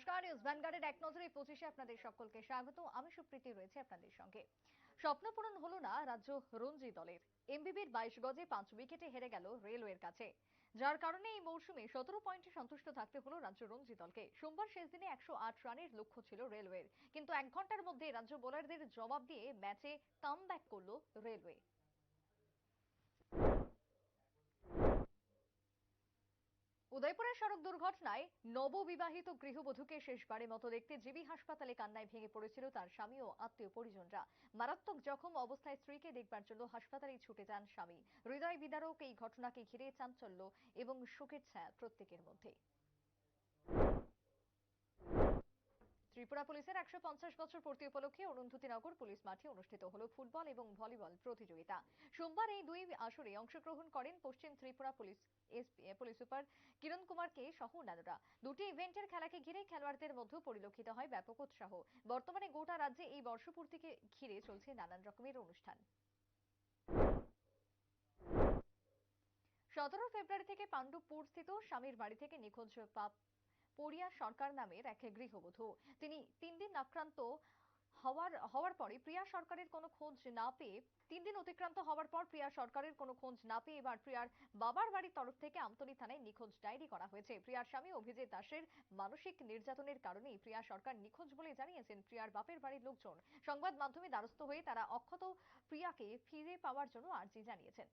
নমস্কার নিউজ ভ্যানগার্ডের এক নজরে পঁচিশে আপনাদের সকলকে স্বাগত। আমি সুপ্রীতি রয়েছে আপনাদের সঙ্গে। স্বপ্ন পূরণ হলো না রাজ্য রঞ্জি দলের। এমবিবির বাইশ গজে পাঁচ উইকেটে হেরে গেল রেলওয়ের কাছে। যার কারণে এই মৌসুমে সতেরো পয়েন্টে সন্তুষ্ট থাকতে হলো রাজ্য রঞ্জি দলকে। সোমবার শেষ দিনে একশো আট রানের লক্ষ্য ছিল রেলওয়ের। কিন্তু এক ঘণ্টার মধ্যে রাজ্য বোলারদের জবাব দিয়ে ম্যাচে কাম ব্যাক করল রেলওয়ে। উদয়পুরের সড়ক দুর্ঘটনায় নববিবাহিত গৃহবধূকে শেষবারের মতো দেখতে জিবি হাসপাতালে কান্নায় ভেঙে পড়েছিল তার স্বামী ও আত্মীয় পরিজনরা। মারাত্মক জখম অবস্থায় স্ত্রীকে দেখবার জন্য হাসপাতালে ছুটে যান স্বামী। হৃদয় বিদারক এই ঘটনাকে ঘিরে চাঞ্চল্য এবং শোকের ছায়া প্রত্যেকের মধ্যে। ত্রিপুরা পুলিশের একশো পঞ্চাশ বছর পূর্তি উপলক্ষে অরুন্ধতিনগর পুলিশ মাঠে অনুষ্ঠিত হল ফুটবল এবং ভলিবল প্রতিযোগিতা। সোমবার এই দুই আসরে অংশগ্রহণ করেন পশ্চিম Tripura police police super Kiran Kumar কে সহ অন্যান্যরা। দুটি ইভেন্টের খেলাকে ঘিরে খেলোয়াড়দের মধ্যে পরিলক্ষিত হয় ব্যাপক উৎসাহ। বর্তমানে গোটা রাজ্যে এই বর্ষপূর্তিকে ঘিরে চলছে নানান রকমের অনুষ্ঠান। সতেরো ফেব্রুয়ারি থেকে পাণ্ডবপুর স্থিত স্বামীর বাড়ি থেকে নিখোঁজ পরিয়া সরকার নামের এক গৃহবধূ। তিনি তিন দিন আক্রান্ত হওয়ার হওয়ার পরে প্রিয়া সরকারের কোনো খোঁজ না পেয়ে, তিন দিন অতিক্রান্ত হওয়ার পর প্রিয়া সরকারের কোনো খোঁজ না পেয়ে এবার প্রিয়ার বাবার বাড়ির তরফ থেকে আমতলী থানায় নিখোঁজ ডায়েরি করা হয়েছে। প্রিয়ার স্বামী অভিজিৎ দাসের মানসিক নির্যাতনের কারণেই প্রিয়া সরকার নিখোঁজ বলে জানিয়েছেন প্রিয়ার বাপের বাড়ির লোকজন। সংবাদ মাধ্যমে দ্বারস্থ হয়ে তারা অক্ষত প্রিয়াকে ফিরে পাওয়ার জন্য আর্জি জানিয়েছেন।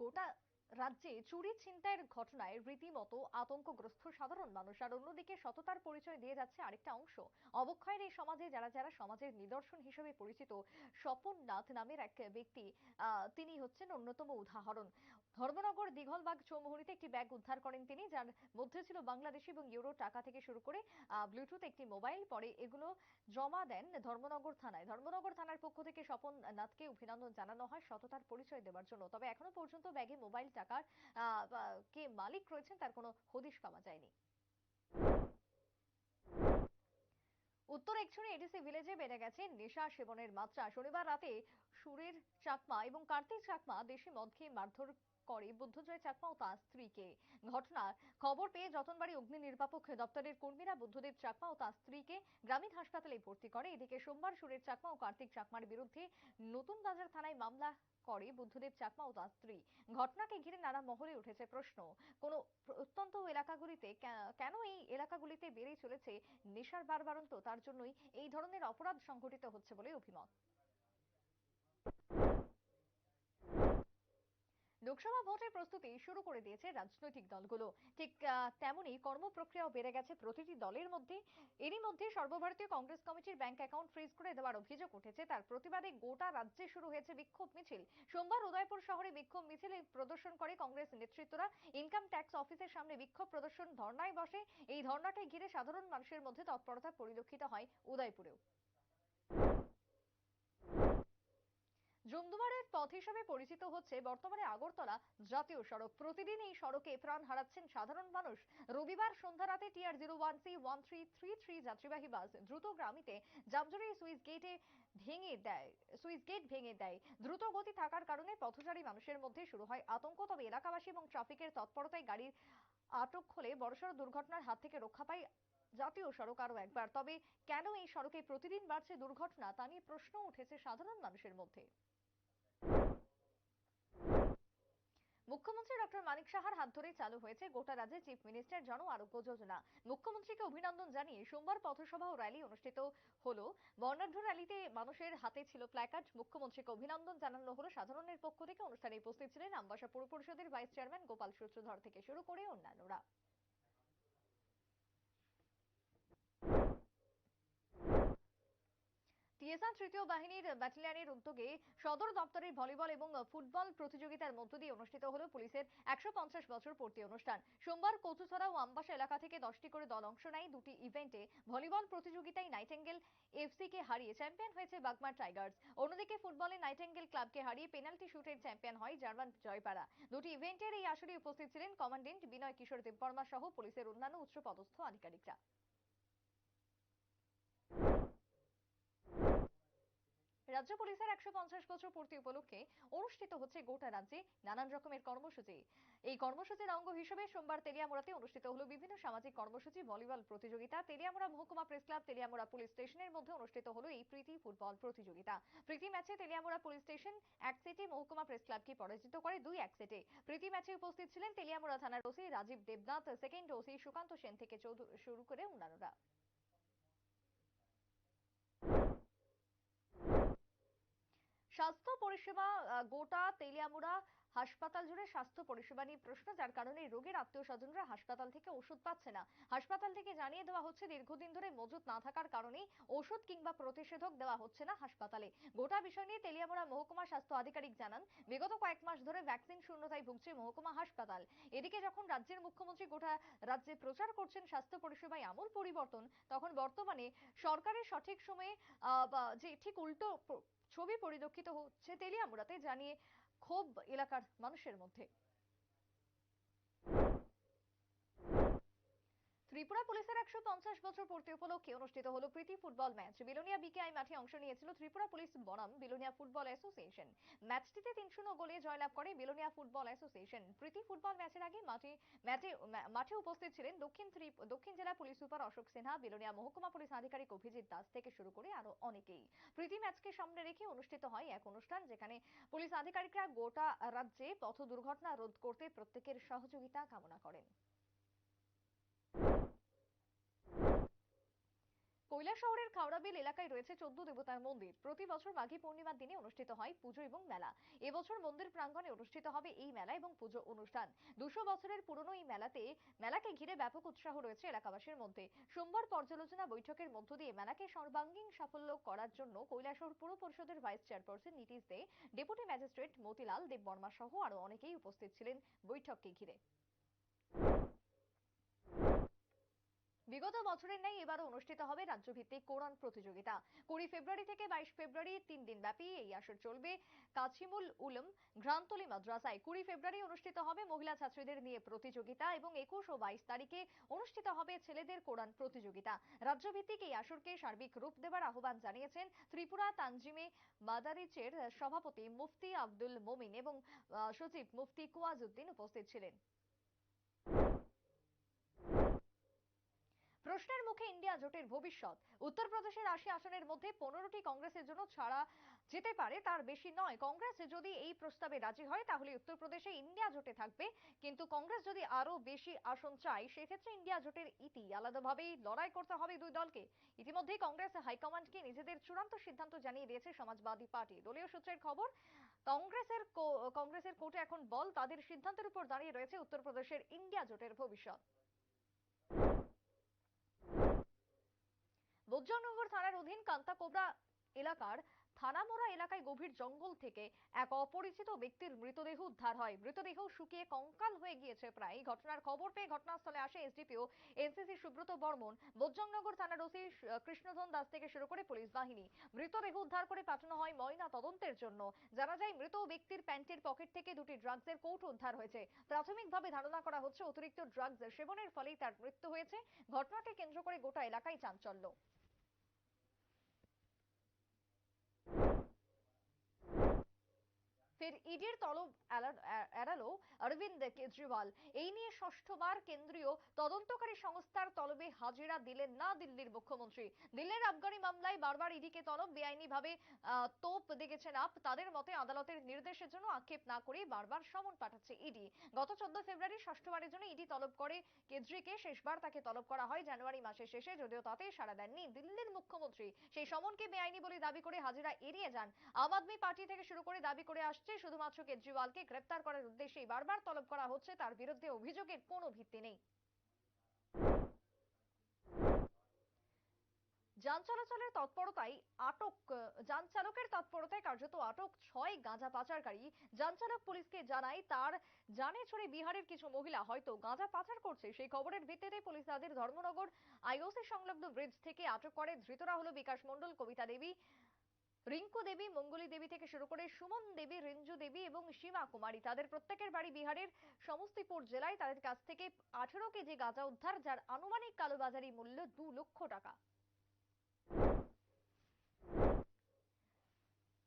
গোটা রাজ্যে চুরি ছিনতাইয়ের ঘটনায় রীতিমতো আতঙ্কগ্রস্ত সাধারণ মানুষ। আর অন্যদিকে সততার পরিচয় দিয়ে যাচ্ছে আরেকটা অংশ। অবক্ষয়ের এই সমাজে যারা যারা সমাজের নিদর্শন হিসেবে পরিচিত স্বপন নাথ নামের এক ব্যক্তি তিনি হচ্ছেন অন্যতম উদাহরণ। ধর্মনগর দীঘলবাগ চৌমুহনীতে একটি ব্যাগ উদ্ধার করেন তিনি, যার মধ্যে ছিল বাংলাদেশি এবং ইউরো টাকা থেকে শুরু করে ব্লুটুথ একটি মোবাইল। পরে এগুলো জমা দেন ধর্মনগর থানায়। ধর্মনগর থানার পক্ষ থেকে স্বপন নাথকে অভিনন্দন জানানো হয় সততার পরিচয় দেওয়ার জন্য। তবে এখনও পর্যন্ত ব্যাগে মোবাইল টাকার কে মালিক রয়েছেন তার কোনো হদিশ পাওয়া যায়নি। উত্তর একছড়ি এডিসি ভিলেজে বেড়ে গেছে নেশা সেবনের মাত্রা। শনিবার রাতে সুরের চাকমা এবং কার্তিক চাকমা দেশি মদ খেয়ে মারধর করে। বুদ্ধজয় চাকমা ও তার স্ত্রীকে। ঘটনার খবর পেয়ে যতনবাড়ি অগ্নি নির্বাপক দপ্তরের কর্মীরা বুদ্ধদেব চাকমা ও তার স্ত্রীকে গ্রামীণ হাসপাতালে ভর্তি করে। এদিকে সোমবার সুরের চাকমা ও কার্তিক চাকমার বিরুদ্ধে নতুন বাজার থানায় মামলা করে বুদ্ধদেব চাকমা ও তার স্ত্রী। ঘটনাকে ঘিরে নানা মহলে উঠেছে প্রশ্ন। কোন প্রত্যন্ত এলাকাগুলিতে কেন এই এলাকাগুলিতে বেড়েই চলেছে নেশার বারবারন্ত? তার জন্যই এই ধরনের অপরাধ সংঘটিত হচ্ছে বলে অভিমত। লোকসভা ভোটের প্রস্তুতি শুরু করে দিয়েছে রাজনৈতিক দলগুলো। ঠিক তেমনি কর্মপ্রক্রিয়াও বেড়ে গেছে প্রতিটি দলের মধ্যে। এরই মধ্যে সর্বভারতীয় কংগ্রেস কমিটির ব্যাংক অ্যাকাউন্ট ফ্রিজ করে দেওয়ার অভিযোগ উঠেছে। তার প্রতিবাদে গোটা রাজ্যে শুরু হয়েছে বিক্ষোভ মিছিল। সোমবার উদয়পুর শহরে বিক্ষোভ মিছিলে প্রদর্শন করে কংগ্রেস নেতৃত্বরা। ইনকাম ট্যাক্স অফিসের সামনে বিক্ষোভ প্রদর্শন ধর্নায় বসে। এই ধর্নাটাই ঘিরে সাধারণ মানুষের মধ্যে তৎপরতা পরিলক্ষিত হয় উদয়পুরেও। জমদুয়ারের পথ হিসেবে পরিচিত হচ্ছে বর্তমানে আগরতলা জাতীয় সড়ক। প্রতিদিন এই সড়কে প্রাণ হারাচ্ছেন সাধারণ মানুষ। রবিবার সন্ধ্যা রাতে TR zero one C one three three three যাত্রীবাহী বাস দ্রুতগ্রামীতে জামজুরি সুইচ গেটে ভেঙে দেয়, সুইচ গেট ভেঙে দেয়। দ্রুত গতি থাকার কারণে পথচারী মানুষের মধ্যে শুরু হয় আতঙ্ক। তবে এলাকাবাসী এবং ট্রাফিকের তৎপরতায় গাড়ির আটক হলে বড়সড় দুর্ঘটনার হাত থেকে রক্ষা পায় জাতীয় সড়ক আরও একবার। তবে কেন এই সড়কে প্রতিদিন বাড়ছে দুর্ঘটনা তা নিয়ে প্রশ্ন উঠেছে সাধারণ মানুষের মধ্যে। মুখ্যমন্ত্রী ডক্টর মানিক সাহার হাত ধরে চালু হয়েছে গোটা রাজ্যে চিফ মিনিস্টার জন আরোগ্য যোজনা। মুখ্যমন্ত্রীকে অভিনন্দন জানিয়ে সোমবার পথসভা ও র্যালি অনুষ্ঠিত হলো। বর্ণাঢ্য র্যালিতে মানুষের হাতে ছিল প্ল্যাকার্ড মুখ্যমন্ত্রীকে অভিনন্দন জানানো হলো সাধারণের পক্ষ থেকে। অনুষ্ঠানে উপস্থিত ছিলেন আমবাসা পুর পরিষদের ভাইস চেয়ারম্যান গোপাল সূত্রধর থেকে শুরু করে অন্যান্যরা। টিএসআর তৃতীয় বাহিনীর ব্যাটালিয়নের উদ্যোগে সদর দপ্তরের ভলিবল এবং ফুটবল প্রতিযোগিতার মধ্য দিয়ে অনুষ্ঠিত হলো পুলিশের একশো পঞ্চাশ বছর পূর্তি অনুষ্ঠান। সোমবার কচুছড়া ও আমবাসা এলাকা থেকে দশটি করে দল অংশ নেয়। দুটি ইভেন্টে ভলিবল প্রতিযোগিতায় নাইটেঙ্গেল এফসি কে হারিয়ে চ্যাম্পিয়ন হয়েছে বাগমার টাইগার্স। অন্যদিকে ফুটবলে নাইটেঙ্গেল ক্লাবকে হারিয়ে পেনাল্টি শুটের চ্যাম্পিয়ন হয় জার্মান জয়পাড়া। দুটি ইভেন্টের এই আসরে উপস্থিত ছিলেন কমান্ডেন্ট বিনয় কিশোর দেববর্মা সহ পুলিশের অন্যান্য উচ্চপদস্থ আধিকারিকরা। রাজ্য পুলিশের একশো পঞ্চাশ বছর পূর্তি উপলক্ষে অনুষ্ঠিত হচ্ছে গোটা রাজ্যে নানান রকমের কর্মসূচি। এই কর্মসূচির অঙ্গ হিসেবে সোমবার তেলিয়ামুড়াতে অনুষ্ঠিত হলো বিভিন্ন সামাজিক কর্মসূচি, ভলিবল প্রতিযোগিতা। তেলিয়ামুড়া মহকুমা প্রেস ক্লাব, তেলিয়ামুড়া পুলিশ স্টেশনের মধ্যে অনুষ্ঠিত হলো এই প্রীতি ফুটবল প্রতিযোগিতা। প্রীতি ম্যাচে তেলিয়ামুড়া পুলিশ স্টেশন এক সেটে মহকুমা প্রেস ক্লাবকে পরাজিত করে দুই এক সেটে। প্রীতি ম্যাচে উপস্থিত ছিলেন তেলিয়ামুড়া থানার OC Rajib Debnath, second OC Sukanta Sen থেকে শুরু করে অন্যান্যরা। স্বাস্থ্য পরিষেবা গোটা তেলিয়ামুড়া হাসপাতাল জুড়ে স্বাস্থ্য পরিষেবা নিয়ে প্রশ্ন, যার কারণে রোগীর আত্মীয় স্বজনরা হাসপাতাল থেকে ওষুধ পাচ্ছে না। হাসপাতাল থেকে জানিয়ে দেওয়া হচ্ছে, দীর্ঘদিন ধরে মজুত না থাকার কারণে ওষুধ কিংবা প্রতিষেধক দেওয়া হচ্ছে না হাসপাতালে। গোটা বিষয় নিয়ে তেলিয়ামুড়া মহকুমা স্বাস্থ্য আধিকারিক জানান, বিগত কয়েক মাস ধরে ভ্যাকসিন শূন্যতায় ভুগছে মহকুমা হাসপাতাল। এদিকে যখন রাজ্যের মুখ্যমন্ত্রী গোটা রাজ্যে প্রচার করছেন স্বাস্থ্য পরিষেবায় আমূল পরিবর্তন, তখন বর্তমানে সরকারের সঠিক সময়ে যে ঠিক উল্টো ছবি পরিলক্ষিত হচ্ছে তেলিয়ামুড়াতে, জানিয়ে ক্ষোভ এলাকার মানুষের মধ্যে। ত্রিপুরা পুলিশের একশো পঞ্চাশ বছর পূর্তি উপলক্ষে অনুষ্ঠিত হলো প্রীতি ফুটবল ম্যাচ। বিলোনিয়া বিকেআই মাঠে অংশ নিয়েছিল ত্রিপুরা পুলিশ বনাম বিলোনিয়া ফুটবল অ্যাসোসিয়েশন। ম্যাচটিতে তিন শূন্য গোলে জয়লাভ করে বিলোনিয়া ফুটবল অ্যাসোসিয়েশন। প্রীতি ফুটবল ম্যাচের আগে মাঠে, ম্যাচে মাঠে উপস্থিত ছিলেন দক্ষিণ দক্ষিণ জেলা পুলিশ সুপার অশোক সিনহা, বিলোনিয়া মহকুমা পুলিশ আধিকারিক অভিজিৎ দাস থেকে শুরু করে আরও অনেকেই। প্রীতি ম্যাচকে সামনে রেখে অনুষ্ঠিত হয় এক অনুষ্ঠান যেখানে পুলিশ আধিকারিকরা গোটা রাজ্যে পথ দুর্ঘটনা রোধ করতে প্রত্যেকের সহযোগিতা কামনা করেন। কৈলাসহরের খাওড়াবিল এলাকায় রয়েছে চোদ্দ দেবতার মন্দির। প্রতি বছর মাঘী পূর্ণিমার দিনে অনুষ্ঠিত হয় পুজো এবং মেলা। এবছর মন্দির প্রাঙ্গণে অনুষ্ঠিত হবে এই মেলা এবং পুজো অনুষ্ঠান। দুশো বছরের পুরনো এই মেলাতে, মেলাকে ঘিরে ব্যাপক উৎসাহ রয়েছে এলাকাবাসীর মধ্যে। সোমবার পর্যালোচনা বৈঠকের মধ্য দিয়ে মেলাকে সর্বাঙ্গীন সাফল্য করার জন্য কৈলাসহর পুর পরিষদের vice chairperson Nitish De, deputy magistrate Motilal Debbarma সহ আরও অনেকেই উপস্থিত ছিলেন বৈঠককে ঘিরে। বিগত বছরের ন্যায় এবারও অনুষ্ঠিত হবে রাজ্যভিত্তিক কোরআন প্রতিযোগিতা। কুড়ি ফেব্রুয়ারি থেকে বাইশ ফেব্রুয়ারি তিন দিন ব্যাপী এই আসর চলবে কাছিমুল উলম ঘ্রান্তলি মাদ্রাসায়। কুড়ি ফেব্রুয়ারি অনুষ্ঠিত হবে মহিলা ছাত্রীদের নিয়ে প্রতিযোগিতা এবং একুশ ও বাইশ তারিখে অনুষ্ঠিত হবে ছেলেদের কোরআন প্রতিযোগিতা। রাজ্যভিত্তিক এই আসরকে সার্বিক রূপ দেবার আহ্বান জানিয়েছেন ত্রিপুরা তানজিমে মাদারিচের সভাপতি মুফতি আব্দুল মোমিন এবং সচিব মুফতি কুয়াজউদ্দিন উপস্থিত ছিলেন। প্রশ্নের মুখে ইন্ডিয়া জোটের ভবিষ্যৎ। উত্তরপ্রদেশের আশি আসনের মধ্যে পনেরোটি কংগ্রেসের জন্য ছাড়া যেতে পারে, তার বেশি নয়। কংগ্রেস যদি এই প্রস্তাবে রাজি হয়, তাহলে উত্তরপ্রদেশে ইন্ডিয়া জোটে থাকবে। কিন্তু কংগ্রেস যদি আরও বেশি আসন চায়, সেক্ষেত্রে ইন্ডিয়া জোটের ইতি আলাদাভাবেই লড়াই করতে হবে দুই দলকে। ইতিমধ্যেই কংগ্রেস হাইকমান্ডকে নিজেদের চূড়ান্ত সিদ্ধান্ত জানিয়ে দিয়েছে সমাজবাদী পার্টি। দলীয় সূত্রের খবর, কংগ্রেসের কংগ্রেসের কোর্টে এখন বল তাদের সিদ্ধান্তের উপর দাঁড়িয়ে রয়েছে উত্তরপ্রদেশের ইন্ডিয়া জোটের ভবিষ্যৎ। বৈজনগর থানার অধীন কান্তাকোবরা এলাকার থানামোড়া এলাকায় গভীর জঙ্গল থেকে এক অপরিচিত ব্যক্তির মৃতদেহ উদ্ধার হয়। মৃতদেহ শুকিয়ে কঙ্কাল হয়ে গিয়েছে প্রায়। ঘটনার খবর পেয়ে ঘটনাস্থলে আসে এসডিপিও এনসিসি সুব্রত বর্মন। বৈজনগর থানার ওসি কৃষ্ণধন দাস থেকে শুরু করে পুলিশ বাহিনী। মৃতদেহ উদ্ধার করে পাঠানো হয় ময়না তদন্তের জন্য। জানা যায়, মৃত ব্যক্তির প্যান্টের পকেট থেকে দুটি ড্রাগসের কৌটো উদ্ধার হয়েছে। প্রাথমিকভাবে ধারণা করা হচ্ছে, অতিরিক্ত ড্রাগস সেবনের ফলেই তার মৃত্যু হয়েছে। ঘটনাকে কেন্দ্র করে গোটা এলাকায় চাঞ্চল্য। ফের ইডির তলব এড়ালো অরবিন্দ কেজরিওয়াল। এই নিয়ে ষষ্ঠবার কেন্দ্রীয় তদন্তকারী সংস্থার তলবে হাজিরা দিলেন না দিল্লির মুখ্যমন্ত্রী। দিল্লির আবগারি মামলায় বারবার ইডিকে তলব বেআইনিভাবে তোপ দেখেছেন আপ। তাদের মতে আদালতের নির্দেশের জন্য আক্ষেপ না করে বারবার সমন পাঠাচ্ছে ইডি। গত চোদ্দ ফেব্রুয়ারি ষষ্ঠবারের জন্য ইডি তলব করে কেজরিকে। শেষবার তাকে তলব করা হয় জানুয়ারি মাসের শেষে, যদিও তাতে সাড়া দেননি দিল্লির মুখ্যমন্ত্রী। সেই সমনকে বেআইনি বলে দাবি করে হাজিরা এড়িয়ে যান। আম আদমি পার্টি থেকে শুরু করে দাবি করে আসছে শুধুমাত্র কেজরিওয়ালকে গ্রেপ্তার করার উদ্দেশ্যেই বারবার তলব করা হচ্ছে, তার বিরুদ্ধে অভিযোগের কোনো ভিত্তি নেই। যান চলাচলের তৎপরতায় আটক, যান চালকের তৎপরতায় কার্যত আটক ছয় গাঁজা পাচারকারী। যান চালক পুলিশকে জানায়, তার জানে ছড়ে বিহারের কিছু মহিলা হয়তো গাঁজা পাচার করছে। সেই খবরের ভিত্তিতে পুলিশ তাদের ধর্মনগর আইওসি সংলগ্ন ব্রিজ থেকে আটক করে। ধৃতরা হলো বিকাশ মণ্ডল, কবিতা দেবী রিঙ্কু দেবী, মঙ্গলী দেবী থেকে শুরু করে সুমন দেবী, রিঞ্জু দেবী এবং সীমা কুমারী তাদের প্রত্যেকের বাড়ি বিহারের সমস্তিপুর জেলায় তাদের কাছ থেকে আঠেরো কেজি গাঁজা উদ্ধার, যার আনুমানিক কালোবাজারি মূল্য দু লক্ষ টাকা।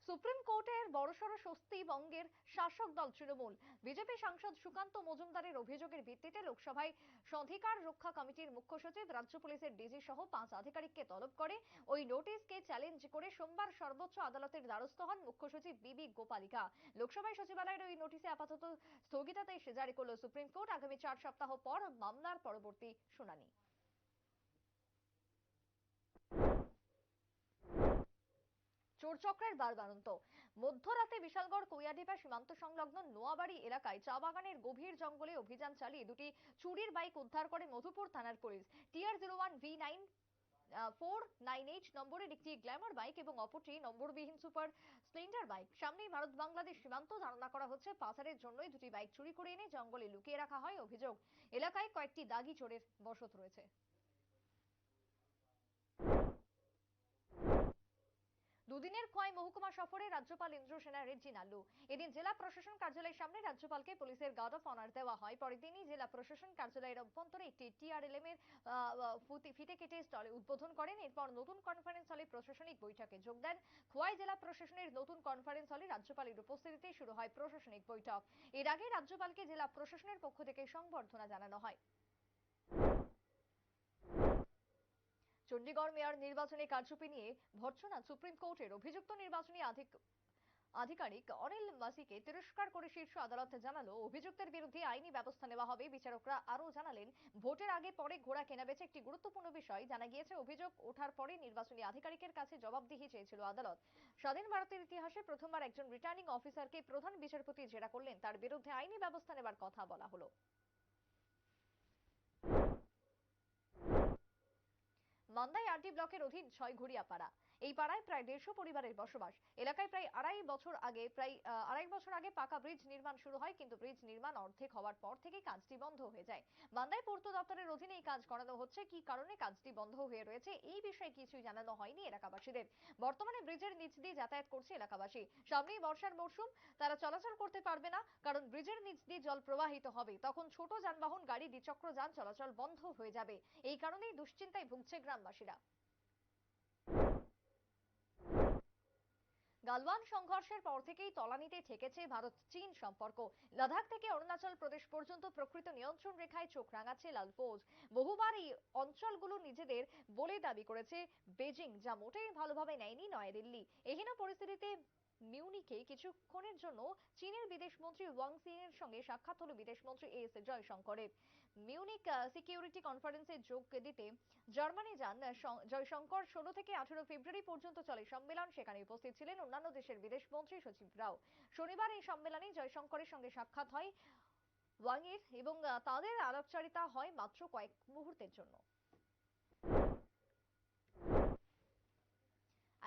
সুপ্রিম কোর্টের বড়সড় স্বস্তি বঙ্গের শাসক দল তৃণমূল। বিজেপি সাংসদ সুকান্ত মজুমদারের অভিযোগের ভিত্তিতে লোকসভায় স্বাধিকার রক্ষা কমিটির মুখ্য সচিব, রাজ্য পুলিশের ডিজি সহ পাঁচ আধিকারিককে তলব করে ওই নোটিশকে চ্যালেঞ্জ করে সোমবার সর্বোচ্চ আদালতের দ্বারস্থ হন মুখ্য সচিব বিবি গোপালিকা। লোকসভায় সচিবালয়ের ওই নোটিশে আপাতত স্থগিতাদেশ জারি করল সুপ্রিম কোর্ট। আগামী চার সপ্তাহ পর মামলার পরবর্তী শুনানি। চোরচক্রের বারবারন্ত মধ্যরাতে বিশালগড় কৈয়াডিপা সীমান্ত সংলগ্ন নোয়াবাড়ি এলাকায় চা বাগানের গভীর জঙ্গলে অভিযান চালিয়ে দুটি চুরির বাইক উদ্ধার করে মধুপুর থানার police. TR zero one V nine four nine eight নম্বরের একটি গ্ল্যামার বাইক এবং অপরটি নম্বরবিহীন সুপার স্প্লেন্ডার বাইক। সামনেই ভারত বাংলাদেশ সীমান্ত ধারণা করা হচ্ছে পাচারের জন্যই দুটি বাইক চুরি করে এনে জঙ্গলে লুকিয়ে রাখা হয় অভিযোগ। এলাকায় কয়েকটি দাগি চোরের বসত রয়েছে। দুদিনের খোয়াই মহকুমা সফরে রাজ্যপাল ইন্দ্র সেনা রেজ্জি নাল্লু। এদিন জেলা প্রশাসন কার্যালয়ের সামনে রাজ্যপালকে পুলিশের গার্ড অফ অনার দেওয়া হয়। পরের দিনই জেলা প্রশাসন কার্যালয়ের অভ্যন্তরে একটি টিআরএলএম এর ফিতে কেটে স্টলে উদ্বোধন করেন। এরপর নতুন কনফারেন্স হলে প্রশাসনিক বৈঠকে যোগ দেন। খোয়াই জেলা প্রশাসনের নতুন কনফারেন্স হলে রাজ্যপালের উপস্থিতিতে শুরু হয় প্রশাসনিক বৈঠক। এর আগে রাজ্যপালকে জেলা প্রশাসনের পক্ষ থেকে সংবর্ধনা জানানো হয়। চণ্ডীগড় মেয়র নির্বাচনে কারচুপি নিয়ে ভর্ৎসনা সুপ্রিম কোর্টের অভিযুক্ত নির্বাচনী আধিক আধিকারিক অনিল মাসিকে তিরস্কার করে শীর্ষ আদালত জানালো, অভিযুক্তের বিরুদ্ধে আইনি ব্যবস্থা নেওয়া হবে। বিচারকরা আরও জানালেন, ভোটের আগে পরে ঘোড়া কেনাবেচে একটি গুরুত্বপূর্ণ বিষয় জানা গিয়েছে। অভিযোগ ওঠার পরে নির্বাচনী আধিকারিকের কাছে জবাবদিহি চেয়েছিল আদালত। স্বাধীন ভারতের ইতিহাসে প্রথমবার একজন রিটার্নিং অফিসারকে প্রধান বিচারপতি জেরা করলেন। তার বিরুদ্ধে আইনি ব্যবস্থা নেবার কথা বলা হলো। মান্দাই আরটি ব্লকের অধীন ছয়ঘড়িয়া পাড়া এই পাড়ায় প্রায় দেড়শো পরিবারের বসবাস। এলাকায় প্রায় আড়াই বছর আগে, প্রায় আড়াই বছর আগে পাকা ব্রিজ নির্মাণ শুরু হয়, কিন্তু ব্রিজ নির্মাণ অর্ধেক হওয়ার পর থেকে কাজটি বন্ধ হয়ে যায়। মান্দাই পূর্ত দপ্তরের অধীনে এই কাজ করানো হচ্ছে। কি কারণে কাজটি বন্ধ হয়ে রয়েছে এই বিষয়ে কিছুই জানানো হয়নি এলাকাবাসীদের। বর্তমানে ব্রিজের নিচ দিয়ে যাতায়াত করছে এলাকাবাসী। সামনেই বর্ষার মরশুম, তারা চলাচল করতে পারবে না, কারণ ব্রিজের নিচ দিয়ে জল প্রবাহিত হবে। তখন ছোট যানবাহন, গাড়ি, দ্বিচক্র যান চলাচল বন্ধ হয়ে যাবে। এই কারণেই দুশ্চিন্তায় ভুগছে গ্রামবাসীরা। গালওয়ান সংঘর্ষের পর থেকেই তলানিতে ঠেকেছে ভারত চীন সম্পর্ক। লাদাখ থেকে অরুণাচল প্রদেশ পর্যন্ত প্রকৃত নিয়ন্ত্রণ রেখায় চোখ রাঙাচ্ছে লাল ফৌজ। বহুবার এই অঞ্চলগুলো নিজেদের বলে দাবি করেছে বেজিং, যা মোটেই ভালোভাবে নেয়নি নয়াদিল্লি। এহেন পরিস্থিতিতে মিউনিকে কিছুক্ষণের জন্য চীনের বিদেশমন্ত্রী ওয়াং সিনের সঙ্গে সাক্ষাৎ হলো বিদেশমন্ত্রী এস জয়শঙ্করের। মিউনিক সিকিউরিটি কনফারেন্সে যোগ দিতে জার্মানি যান জয়শঙ্কর ষোলো থেকে আঠেরো ফেব্রুয়ারি পর্যন্ত চলে সম্মেলন। সেখানে উপস্থিত ছিলেন অন্যান্য দেশের বিদেশমন্ত্রী সচিবরাও শনিবার এই সম্মেলনে জয়শঙ্করের সঙ্গে সাক্ষাৎ হয় ওয়াংয়ের এবং তাদের আলাপচারিতা হয় মাত্র কয়েক মুহূর্তের জন্য।